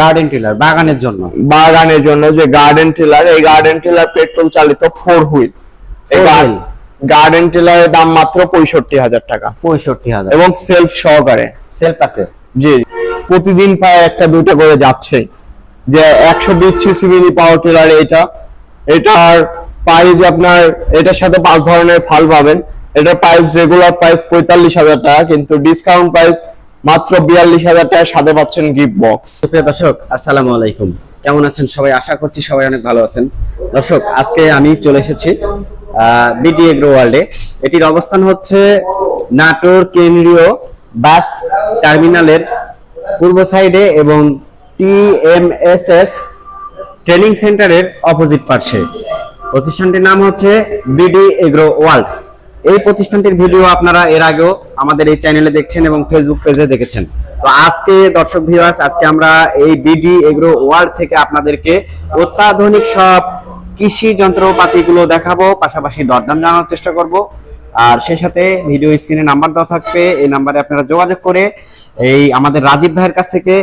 Garden tiller বাগানের জন্য। বাগানের জন্য যে গার্ডেন টিলার এই গার্ডেন টিলার পেট্রোল চালিত ফোর হুইল গার্ডেন টিলারের দাম মাত্র পঁয়ষট্টি হাজার টাকা। পঁয়ষট্টি হাজার। এবং সেলফ সহকারে। সেলফ আছে জি প্রতিদিন প্রায় একটা দুটো করে যাচ্ছে। যে একশো বিশ সিসি পাওয়ার টিলার এটা। এটার প্রাইস আপনার এটার সাথে পাঁচ ধরনের ফাল পাবেন। এটার প্রাইস রেগুলার প্রাইস পঁয়তাল্লিশ হাজার টাকা কিন্তু ডিসকাউন্ট প্রাইস মাত্র বিয়াল্লিশ হাজার টাকা সাথে পাচ্ছেন গিফট বক্স সুপ্রিয় দর্শক, আসসালামু আলাইকুম। কেমন আছেন সবাই? আশা করছি সবাই অনেক ভালো আছেন। দর্শক, আজকে আমি চলে এসেছি বিডি এগ্রো ওয়ার্ল্ডে এটির অবস্থান হচ্ছে নাটোর কেন্দ্রীয় বাস টার্মিনালের পূর্ব সাইডে এবং টিএমএসএস ট্রেনিং সেন্টারের অপোজিট পার্শ্বে। প্রতিষ্ঠানটির নাম হচ্ছে বিডি এগ্রো ওয়ার্ল্ড এই প্রতিষ্ঠানটির ভিডিও আপনারা এর আগেও আমাদের এই চ্যানেলে দেখছেন এবং ফেসবুক পেজে দেখেছেন। তো আজকে দর্শক ভিউয়ার্স আজকে আমরা এই বিডি এগ্রো ওয়ার্ল্ড থেকে আপনাদেরকে অত্যাধুনিক সব কৃষি যন্ত্রপাতিগুলো দেখাবো, পাশাপাশি দরদাম জানার চেষ্টা করব। আর সেই সাথে ভিডিও স্ক্রিনে নাম্বার দেওয়া থাকবে, এই নাম্বারে আপনারা যোগাযোগ করে এই আমাদের রাজীব ভাইয়ের কাছ থেকে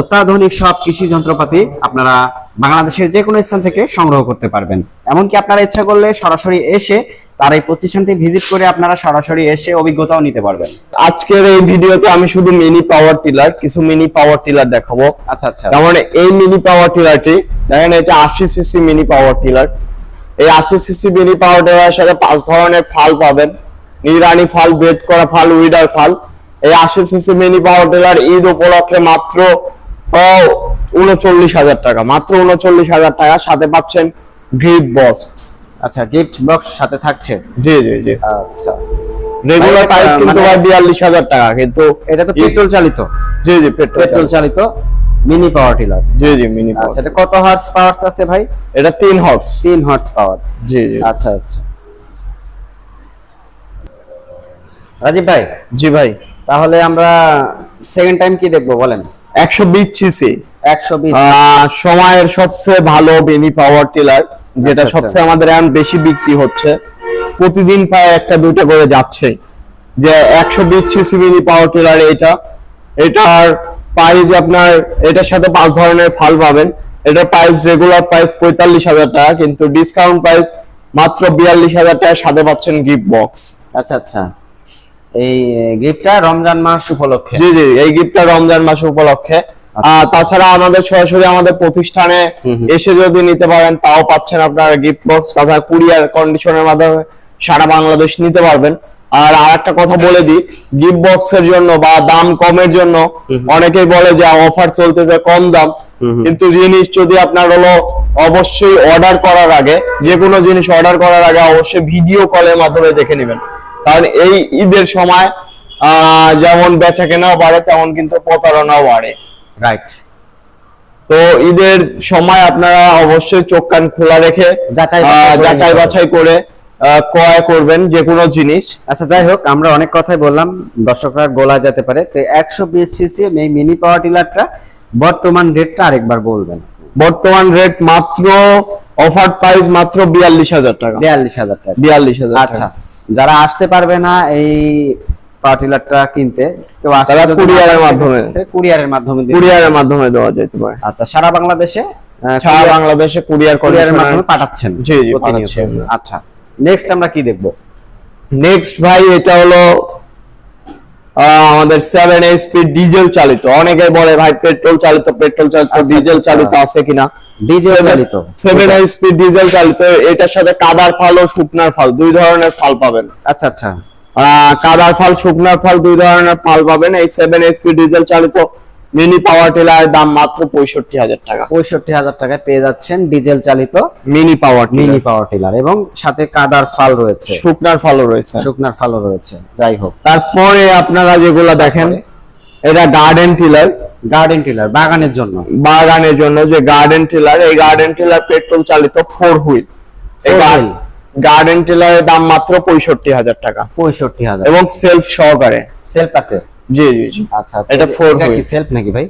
অত্যাধুনিক সব কৃষি যন্ত্রপাতি আপনারা বাংলাদেশের যে কোনো স্থান থেকে সংগ্রহ করতে পারবেন। এমনকি আপনারা ইচ্ছা করলে সরাসরি এসে তার এই প্রতিষ্ঠানটি ভিজিট করে আপনারা সরাসরি এসে অভিজ্ঞতাও নিতে পারবেন। আজকের এই ভিডিওতে আমি শুধু মিনি পাওয়ার টিলার কিছু মিনি পাওয়ার টিলার দেখাবো। আচ্ছা আচ্ছা। তার মানে এই মিনি পাওয়ার টিলারটি দেখেন এটা আশি সিসি মিনি পাওয়ার টিলার এই আশি সিসি মিনি পাওয়ার টিলার সাথে পাঁচ ধরনের ফাল পাবেন। নিরানি ফাল বেড করা ফাল উইডার ফাল। এই আশি CC mini power tiller Eid উপলক্ষে মাত্র উনচল্লিশ হাজার টাকা। মাত্র উনচল্লিশ হাজার টাকা। সাথে পাচ্ছেন গ্রিপ বক্স আচ্ছা গিফট বক্স সাথে থাকছে? জি জি জি। আচ্ছা। রেগুলার প্রাইস কিন্তু মানে- ভাই বিয়াল্লিশ হাজার টাকা কিন্তু এটা তো পেট্রোল চালিত? জি জি পেট্রোল চালিত। মিনি পাওয়ার টিলার জি জি মিনি আচ্ছা এটা কত হর্স পাওয়ার আছে ভাই? এটা তিন হর্স তিন হর্স পাওয়ার জি জি। আচ্ছা আচ্ছা। রাজীব ভাই? জি ভাই। তাহলে আমরা সেকেন্ড টাইম কি দেখব বলেন? একশো বিশ সিসি একশো বিশ। আহ, সময়ের সবচেয়ে ভালো বেনি পাওয়ার টিলার যেটা আচ্ছা, সবচেয়ে আমাদের এখন বেশি বিক্রি হচ্ছে। প্রতিদিন প্রায় একটা দুটো করে যাচ্ছে। যে একশো বিশ সিসি পাওয়ার টিলার এটা। এটার প্রাইস আপনার এটার সাথে পাঁচ ধরনের ফাল পাবেন। এটার প্রাইস রেগুলার প্রাইস পঁয়তাল্লিশ হাজার টাকা কিন্তু ডিসকাউন্ট প্রাইস মাত্র বিয়াল্লিশ হাজার টাকা সাথে পাচ্ছেন গিফট বক্স আচ্ছা আচ্ছা। এই গিফটটা রমজান মাস উপলক্ষে? জি জি এই গিফটটা রমজান মাস উপলক্ষে। তাছাড়া আমাদের সরাসরি আমাদের প্রতিষ্ঠানে। এসে যদি নিতে পারেন তাও পাচ্ছেন আপনারা গিফট বক্স তাছাড়া কুরিয়ার কন্ডিশনের মাধ্যমে সারা বাংলাদেশ নিতে পারবেন। আর আর একটা কথা বলে দিই গিফট বক্স এর জন্য বা দাম কমের জন্য অনেকেই বলে যে অফার চলতেছে কম দাম। কিন্তু জিনিস যদি আপনার হলো অবশ্যই অর্ডার করার আগে যে কোনো জিনিস অর্ডার করার আগে অবশ্যই ভিডিও কলের মাধ্যমে দেখে নেবেন। কারণ এই ঈদের সময় আহ, যেমন বেচা কেনাও বাড়ে তেমন কিন্তু প্রতারণাও বাড়ে। রাইট তো ঈদের সময় আপনারা অবশ্যই চোখ কান খোলা রেখে যাচাই বাছাই করে ক্রয় করবেন যে কোনো জিনিস। আচ্ছা যাই হোক আমরা অনেক কথাই বললাম দর্শকরা গোলা যেতে পারে। তো একশো বিশ সিসি এই মিনি পাওয়ার টিলারটা বর্তমান রেটটা আরেকবার বলবেন। বর্তমান রেট মাত্র অফার প্রাইস মাত্র বিয়াল্লিশ হাজার টাকা। বিয়াল্লিশ হাজার টাকা। বিয়াল্লিশ হাজার আচ্ছা যারা আসতে পারবে না এই পাওয়ার টিলারটা কিনতে কেউ আসতে তারা যদি না কুরিয়ারের পারে, মাধ্যমে। কুরিয়ারের মাধ্যমে দিবে। কুরিয়ারের মাধ্যমে দেওয়া যেতে পারে আচ্ছা সারা বাংলাদেশে আহ, সারা বাংলাদেশে কুরিয়ার কুরিয়ারের মাধ্যমে পাঠাচ্ছেন জি, জি, প্রতিনিয়ত। পাঠাচ্ছি আমরা। আচ্ছা নেক্সট আমরা কি দেখব নেক্সট ভাই এটা হলো আমাদের সেভেন এইচপি ডিজেল চালিত অনেকে বলে ভাই পেট্রোল চালিত পেট্রোল চালিত ডিজেল আচ্ছা। চালিত আছে কিনা ডিজেল চালিত সেভেন এইচপি ডিজেল চালিত এটার সাথে কাদার ফাল ও শুকনার ফাল দুই ধরনের ফাল পাবেন আচ্ছা আচ্ছা কাদার ফল শুকনার ফল দুই ধরনের ফাল পাবেন। এই সেভেন এইচপি ডিজেল চালিত মিনি পাওয়ার টিলার দাম মাত্র পঁয়ষট্টি হাজার টাকা। পঁয়ষট্টি হাজার টাকায় পেয়ে যাচ্ছেন ডিজেল চালিত mini power mini power tiller এবং সাথে কাদার ফাল রয়েছে। শুকনার ফালও রয়েছে। শুকনার ফালও রয়েছে। যাই হোক। তারপরে আপনারা যেগুলো দেখেন এটা গার্ডেন টিলার গার্ডেন টিলার বাগানের জন্য। বাগানের জন্য যে গার্ডেন টিলার এই গার্ডেন টিলার পেট্রোল চালিত ফোর হুইল। গার্ডেন টিলারের দাম মাত্র পঁয়ষট্টি হাজার টাকা। পঁয়ষট্টি হাজার। এবং সেলফ সহকারে সেলফ আছে? জি জি জি। আচ্ছা আচ্ছা। এটা কি সেলফ নাকি ভাই?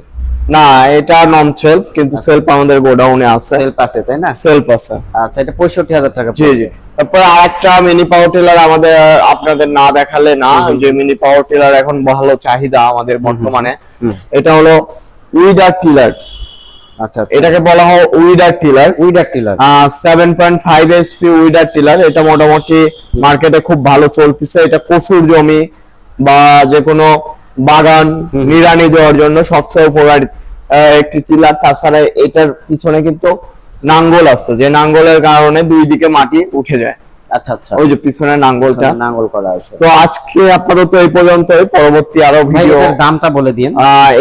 না এটা নন সেলফ কিন্তু আচ্ছা। সেলফ আমাদের গোডাউনে আছে। সেলফ আছে তাই না? সেলফ আছে। আচ্ছা এটা পঁয়ষট্টি হাজার টাকা জি জি। তারপর আরেকটা মিনি পাওয়ার টিলার আমাদের আপনাদের না দেখালে না যে মিনি পাওয়ার টিলার এখন ভালো চাহিদা আমাদের বর্তমানে। এটা হলো উইডার টিলার আচ্ছা আচ্ছা। এটাকে বলা হয় weeder tiller. Weeder tiller. Seven point five SP weeder tiller. এটা মোটামুটি মার্কেটে খুব ভালো চলতেছে। এটা প্রচুর জমি বা যে কোনো বাগান নিড়ানি দেওয়ার জন্য সবচেয়ে উপকারী একটি টিলার। তাছাড়া এটার পিছনে কিন্তু নাঙ্গল আছে। যে নাঙ্গলের কারণে দুই দিকে মাটি উঠে যায়। আচ্ছা আচ্ছা। ওই যে পিছনে নাঙ্গলটা। নাঙ্গল করা আছে। তো আজকে আপাতত এই পর্যন্ত পরবর্তী আরও ভিডিও দামটা বলে দিন।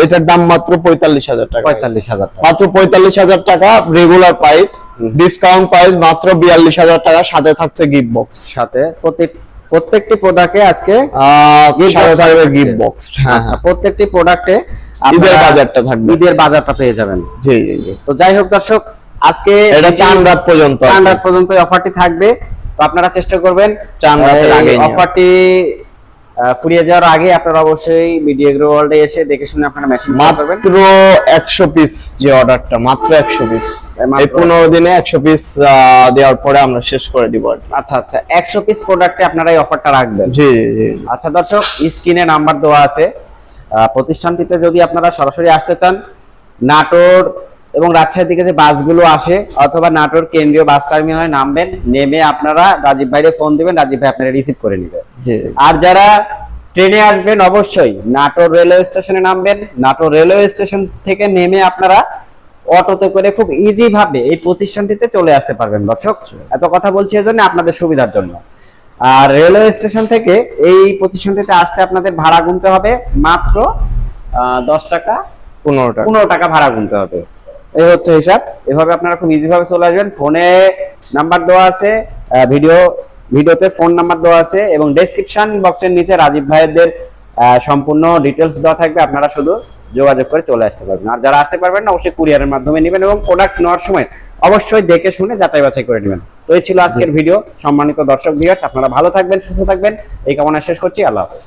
এটার দাম মাত্র পঁয়তাল্লিশ হাজার টাকা। পঁয়তাল্লিশ হাজার মাত্র পঁয়তাল্লিশ হাজার টাকা রেগুলার প্রাইস ডিসকাউন্ট প্রাইস মাত্র বিয়াল্লিশ হাজার টাকা। সাথে থাকছে গিফট বক্স সাথে প্রত্যেক প্রত্যেকটি প্রোডাক্টে আজকে। গিফট বক্স হ্যাঁ আচ্ছা হ্যাঁ। প্রত্যেকটি প্রোডাক্টে ঈদের বাজারটা থাকবে। ঈদের বাজারটা পেয়ে যাবেন। জি জি তো যাই হোক দর্শক আজকে এটা চান রাত পর্যন্ত। চান রাত পর্যন্ত অফারটি থাকবে। তো আপনারা চেষ্টা করবেন। চান রাতের নেওয়া। অফারটি ফুরিয়ে যাওয়ার আগে আপনারা অবশ্যই মিডিয়া এগ্রো ওয়ার্ল্ডে এসে দেখে শুনে আপনারা মেশিন মাত্র একশো পিস যে অর্ডারটা মাত্র একশো পিস এই মাত্র- এই পনেরো দিনে একশো পিস দেওয়ার পরে আমরা শেষ করে দিব আচ্ছা আচ্ছা। একশো পিস প্রোডাক্টে আপনারা এই অফারটা রাখবেন। জি জি আচ্ছা দর্শক স্ক্রিনে নাম্বার দেওয়া আছে। প্রতিষ্ঠানটিতে যদি আপনারা সরাসরি আসতে চান নাটোর এবং রাজশাহীর দিকে যে বাসগুলো আসে অথবা নাটোর কেন্দ্রীয় বাস টার্মিনালে নামবেন নেমে আপনারা রাজীব ভাইরে ফোন দিবেন রাজীব ভাই আপনারা রিসিভ করে নেবেন। আর যারা ট্রেনে আসবেন অবশ্যই নাটোর রেলওয়ে স্টেশনে নামবেন। নাটোর রেলওয়ে স্টেশন থেকে নেমে আপনারা অটোতে করে খুব ইজি ভাবে এই প্রতিষ্ঠানটিতে চলে আসতে পারবেন দর্শক। এত কথা বলছি এজন্য আপনাদের সুবিধার জন্য। আর রেলওয়ে স্টেশন থেকে এই প্রতিষ্ঠানটিতে আসতে আপনাদের ভাড়া গুনতে হবে মাত্র দশ টাকা পনেরো টাকা। পনেরো টাকা ভাড়া গুনতে হবে। এই হচ্ছে হিসাব। এভাবে আপনারা খুব ইজি ভাবে চলে আসবেন। ফোনে নাম্বার দেওয়া আছে ভিডিও ভিডিওতে ফোন নাম্বার দেওয়া আছে এবং ডেসক্রিপশন বক্সের নিচে রাজীব ভাইয়ের আহ, সম্পূর্ণ ডিটেলস দেওয়া থাকবে। আপনারা শুধু যোগাযোগ করে চলে আসতে পারবেন। আর যারা আসতে পারবেন না অবশ্যই কুরিয়ারের মাধ্যমে নেবেন এবং প্রোডাক্ট নেওয়ার সময় অবশ্যই দেখে শুনে যাচাই বাছাই করে নেবেন। তো এই ছিল আজকের ভিডিও সম্মানিত দর্শক ভিউয়ার্স আপনারা ভালো থাকবেন সুস্থ থাকবেন। এই কামনা শেষ করছি। আল্লাহ হাফেজ।